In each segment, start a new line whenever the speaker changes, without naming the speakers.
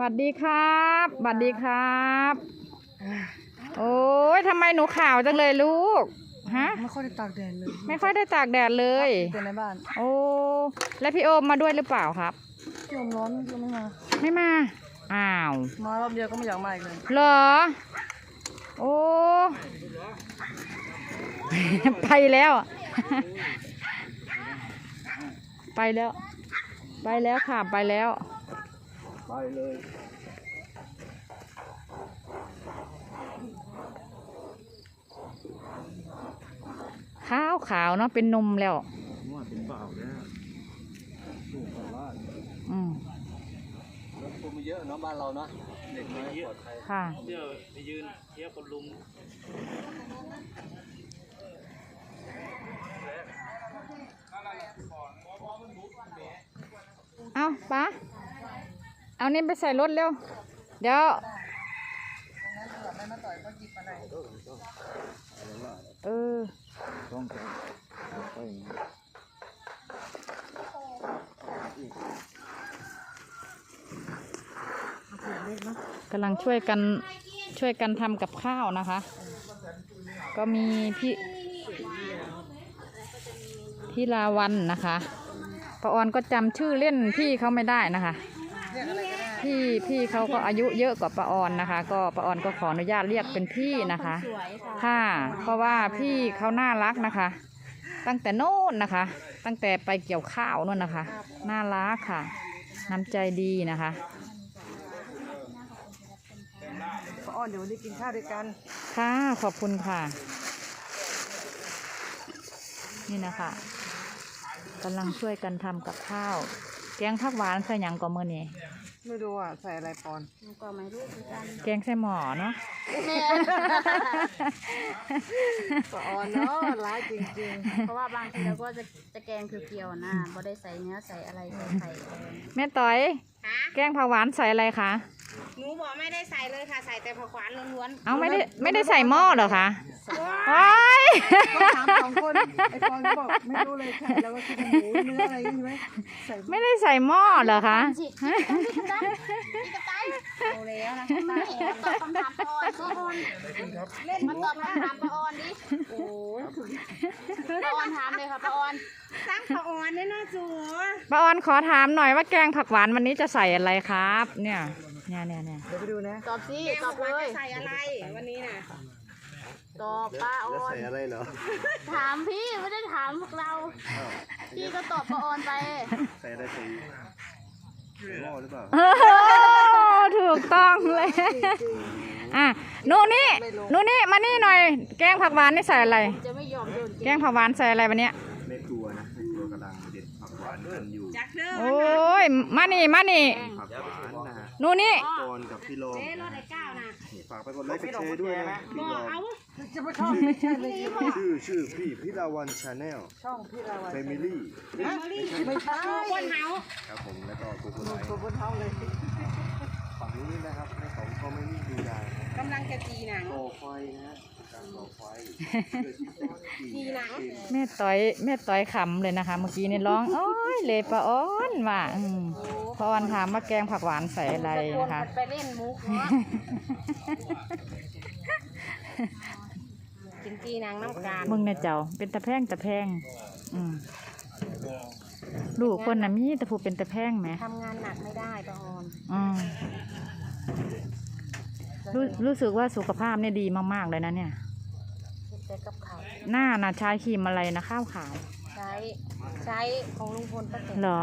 วัสดีครับสวัสดีครับ โอ้ยทำไมหนูขาวจังเลยลูก ฮะ
ไม่ค่อยได้ตากแดดเลย
ไม่ค่อยได้ตากแดดเลย
แต่ในบ้าน
โอ้ แล้วพี่โอมมาด้วยหรือเปล่าครับ
พี่อมร้อนก็ไม่มา
ไม่มา อ้าว
มารอบเดียวก็ไม่อยากมาอีกเลย
เหรอ โอ้ ไปแล้ว ไปแล้ว ไปแล้วค่ะ ไปแล้ว
ไปเลย
ขาวขาวๆเนาะเป็นนมแล้ว
ว่าเป็นเปล่าเนี่ยลูกกับว่า
อืม
รถคนมาเยอะเนาะบ้านเราเนาะเด็กน้อยปลอดภัย
ค่ะ
เที่ยวไปยืนเที่ยวคนลุม
เอาป้า เอานี่ไปใส่รถเร็ว เดี๋ยวเออ
ต้องการไป
กำลังช่วยกันช่วยกันทำกับข้าวนะคะ ก็มีพี่พี่ลาวันนะคะปาออนก็จำชื่อเล่นพี่เขาไม่ได้นะคะ พี่พี่เขาก็อายุเยอะกว่าปาออนนะคะ ก็ปาออนก็ขออนุญาตเรียกเป็นพี่นะคะค่ะเพราะว่าพี่เขาน่ารักนะคะ ตั้งแต่โน่นนะคะ ตั้งแต่ไปเกี่ยวข้าวนู่นนะคะน่ารักค่ะน้ำใจดีนะคะ
ป้าอ้อนเดี๋ยววันนี้กินข้าวด้วยกัน
ค่ะขอบคุณค่ะ นี่นะคะกำลังช่วยกันทำกับข้าว แกงผักหวานใส่หยังก่อนมื่อนี้
ไม่รู้อะใส่อะไรปอน
ก็ไม่รู้เหมือนกัน
แกงใส่หม้อเนาะ
ป้าอ้อนเนาะร้ายจริง
เพราะว่าบางทีเราก็จะจะแกงคือเกียวๆนะบ่ได้ใส่เนื้อใส่อะไรใส่ไข่อะไร
แม่ต้อยแกงผักหวานใส่อะไรคะ
หนูบอกไม่ได้ใส่เลยค่ะ ใส่แต่ผักหวานล้วน
เอาไม่ได้ไม่ได้ใส่หม้อเหรอคะว้าย
ๆก็ถามสองคนไอ้ปอนก็บอกไม่รู้เลยค่ะแล้วก็คิดว่าหมูเนื้ออะไรใช่ไหมใส่
ไม่ได้ใส่หม้อเหรอคะ
ๆสิพี่กับตันพี่กับตันเอาแล้วนะป้าแอนตอบคำถามป้าออนป้าออนเล่นมาตอบคำถามป้าออนดิโอ้ยป้าออนถามเลยค่ะป้าออนตั้งป้าออนเนี่ยนะจู
ป้าออนขอถามหน่อยว่าแกงผักหวานวันนี้จะใส่อะไรครับ เนี่ย เนี่ยเนี่ยเนี่ย
เดี๋ยวไปดูนะ
ตอบสิตอบเลยใส่อะไร วันนี้น่ะตอบป้าอ
แล้ว
อน
ใส่อะไรเหรอ
ถามพี่ไม่ได้ถามพวกเรา พี่ก็ตอบป้าออนไป
ใส่อะไรใส่ใส่หม้อหรือเปล่า
โอ้ถูกต้องเลย อะหนูนี่หนูนี่มานี่หน่อย แกงผักหวานนี่ใส่อะไร
จะไม่ยอมโดน
แกงผักหวานใส่อะไรวันเนี้ย
แม่ครัวนะแม่ครัวกำลังเด็ดผักหวานกันอยู่
โอ้ย มานี่ มานี่
ผักหวานนะ ฮะ
หนูนี่
ปอนกับพี่โลม
เจ๊รถไอ้ก้าวนะ
ฝากไปกดไลค์กดแชร์ด้วยนะพี่โลม
เอา
จะมาช่องไม่ใช่เลย
ชื่อชื่อพี่พิลาวันชาแนล
ช่องพี่ราวัน
เฟมิลี่
ไม่ใช่
คนเฮา
ครับผมแล้วก็กูกดไลค์
ตัวบนท้องเลย
ฝั่งนี้นะครับในของคอมเมดี้ดูได้
กำลังจะจีหนัง
ต่อไฟนะฮะ การต่อไฟ
จีหนัง
แม่ต้อยแม่ต้อยขำเลยนะคะ เมื่อกี้นี่ร้องโอ้ยเลปะอ้อนว่ะอืมพออนถามว่าแกงผักหวานใส่อะไร
คน
นะคะ
ไปเล่นมุกเนาะกินจีหนังน้ำกาล
มึงเนี่ยเจ้า เป็นตะแพงตะแพงอืมลูกคนน่ะมีแต่ผู้เป็นตะแพงไหม
ทำงานหนักไม่ได้ป้าออน
อืม รู้รู้สึกว่าสุขภาพเนี่ยดีมากๆเลยนะเนี่ย
คิดแต่กับเขาว
หน้าน่ะใช้ครีมอะไรนะข้าวขาว
ใช้ใช้ของลุงพลป้าแตน
เหรอ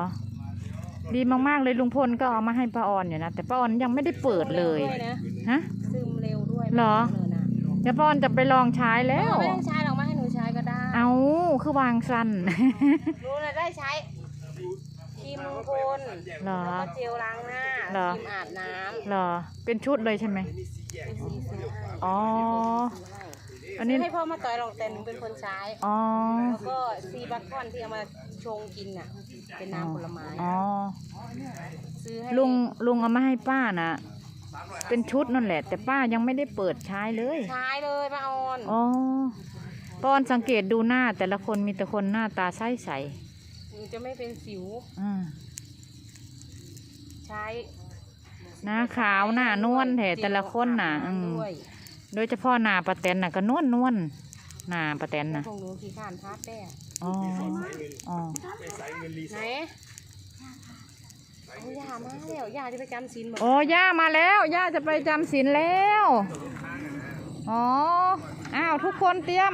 ดีมากๆเลยลุงพลก็เอามาให้ป้าออนอยู่นะแต่ป้าออนยังไม่ได้เปิดเลย
ด้วยนะ
ฮะ
ซึมเร็วด้วย
เหรอ
ไม่ต้องเลยนะ
เดี๋ยวป้าออนจะไปลองใช้แล้ว
ไม่ต้องใช้หรอกมาให้หนูใช้ก็ได้
เอาคือวางสั้น
รู้นะได้ใช้ค รีมลุงพล
เหรอ
แล้วก็เจลล้างหน้า
เหรอ
ครีมอาบน้
เหรอ เป็นชุดเลยใช่ไหมำ
เป็นสีซื้อให้
อ๋อ อันนี้
ซื้อให้พ่อมาต่อยหรอกแต่หนูเป็นคนใช้
อ๋อ
แล้วก็ซีบัคคอนที่เอามาชงกินน่ะ เป็นน้ำผลไม้
อ๋อ
ซื้อให้
ลุง ลุงเอามาให้ป้านะ เป็นชุดนั่นแหละ แต่ป้ายังไม่ได้เปิดใช้เลย
ใช้เลยมาออน
อ๋อป้าออนสังเกตดูหน้าแต่ละคนมีแต่คนหน้าตาใสใส
หนูจะไม่เป็นสิว
ๆอ่า
ใช้
หน้าขาวหน้านวลแถแต่ละคนน่ะอืม
ด้วย
โดยเฉพาะหน้าปลาแตนน่ะก็นวลนวลหน้าปลาแตนน่ะ
พวกหนูขี้ข้านทาแป้ง
อ๋ออ๋อ
ไหนเอาย่ามาแล้วย่าจะไปจำศีลบ่
โอ้ย่ามาแล้วย่าจะไปจำศีลแล้วอ๋ออ้าวทุกคนเตรียม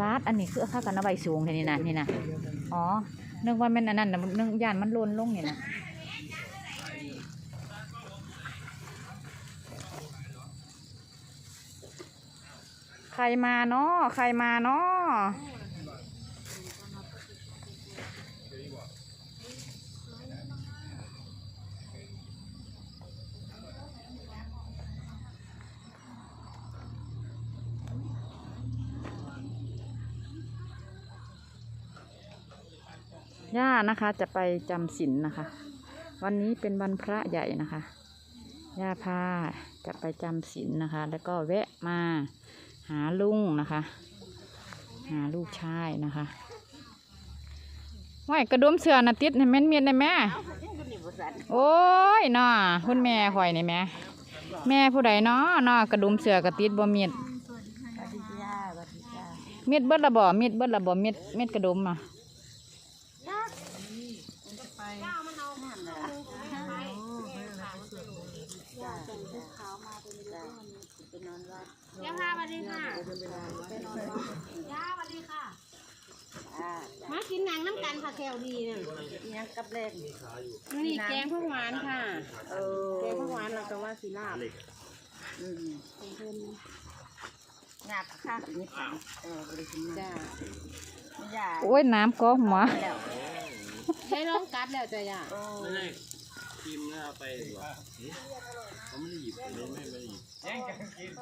บาสอันนี้คือเอาเข้ากันเอาใบสูงแค่นี้นะนี่นะอ๋อนึกว่ามันอันนั้นนะนึกย่านมันโลนลงนี่นะใครมาเนาะใครมาเนาะ ย่านะคะจะไปจำศีลนะคะ วันนี้เป็นวันพระใหญ่นะคะย่าพาจะไปจำศีลนะคะ แล้วก็แวะมาหาลุงนะคะ หาลูกชายนะคะว่ายกระดุมเสือนะติดในแม่นเมียนในแม่โอ้ยน่อคุณแม่ข่อยในแม่แม่ผู้ใดเนาะน่อกระดุมเสือกระติดบ่เมียดเม็ดเบิดละบ่เม็ดเบิดละบ่เม็ดเม็ดกระดุมอะ
ย่าพาสวัสดีค่ะย่าสวัสดีค่ะมากินหนังน้ำกันค่ะแคลดีเนี่ย
ยังกับแรก
นี่แกงพวกหวานค่ะ
เออ
แกงพวกหวานเราก็ว่าสีลาบ
อืมงาบข้างนี้ปังเออบริสุทธิ์
จ้า
ไม่ยา
โอ้ยน้ำก็หัว
แล้ว
ใช้น้องกัดแล้วจ้ะย่า
โอ้
ไม่ได้ครีมเนี่ยเอาไปดีกว่าเขาไม่ได้หยิบเลยไม่ได้หยิบ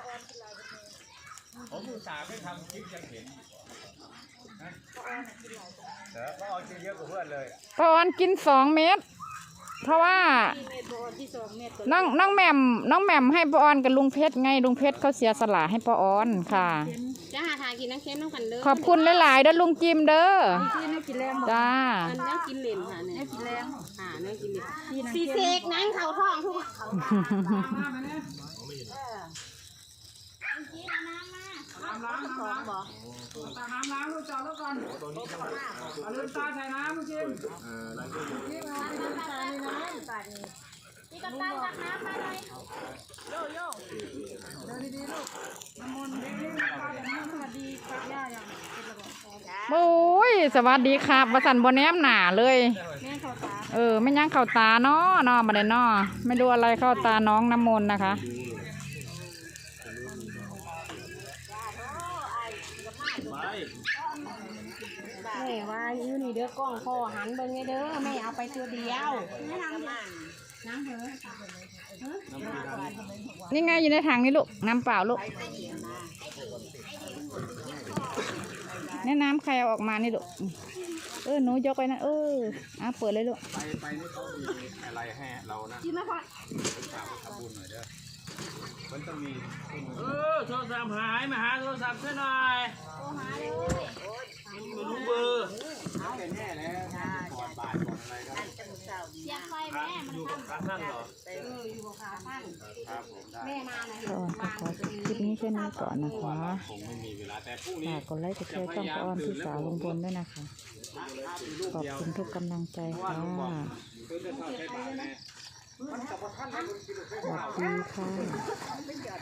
ผมอุตส่าห์ไม่ทำคลิปยังเห็นเดี๋ยวก็เอากินเยอะกว่าเพื่อนเลย
ป้าออนกินสองเม็ดเพราะว่า
ที่สองเม็ด
น้องน้องแหม่มน้องแหม่มให้ป้าออนกับลุงเพชรไงลุงเพชรเขาเสียสละให้ป้าออนค่ะ
จะหาทาง กินน้ำเค็มน้ำกันเด้อ
ขอบคุณหลายๆเด้อลุงจิมเด้อ
ที่นี่กินแรง
จ้า
มันเนื้อกินเหลนค่ะเนี่ย
กินแรง
หาเนื้อกินเหลนสีเสกนั่งเขาท้องทุกเขาพี่กับตันตักน้ำ มี
กระตั้งตักน้
ำมา
เลย
โย
โย่
เดินดีๆลูกน้ำมนต์ดีๆป
้าแ
บบน
ี้สวั
สดีป้าย่า
อย่า
งเป็นระบบ
โอ้ยสวัสดีครับประสันบนแนมหนาเลย
เอ
อ ไม่ยั้งเข่าตาเนาะเนาะมาเลยเนาะไม่รู้อะไรเข้าตาน้องน้ำมนต์นะคะ
ไป
แม่ ว่าอยู่นี่เด้อกล้องคอหันเบิ่งไงเด้อแม่เอาไปตัวเดียวไม่ทำน้ำเหรอ
นี่ไงอยู่ในถังนี่ลูกน้ำเปล่าลูกนี่น้ำใครเอาออกมานี่ลูกเออหนูยกไปนะเอออะเปิดเลยลูก
ไปไปนี่เขามีอะไรให้เรานะ
กินแล้วพอ
ฝากทำบุญหน่อยเด้อมันต้องมี
เออโทรศัพท์หายมาหาโทรศัพท์ซะหน่อย
โทรหาเลย
ไม่รู้เบอร์
เป็นแน่แล้วก่อนบ่ายก่อนอะไรก็
เสียบไฟแม่มัน
อยู่
ท
กับพระท่นเหรอำ
เอออยู่กับขาท่าน
ครับผมได้
แม่มาเห็
ป้านอนก็
วาง
ขอจบคลิปนี้แค่นี้ก่อนนะคะ
คงไม่มีเวลาแต่พรุ่งนี้
ฝากกดไลค์กดแชร์ช่องป้อนพี่สาวลุงพลด้วยนะคะ ขอบคุณทุกกำลังใจค่ะ
คือบาทแน่
สวัสดีค่ะ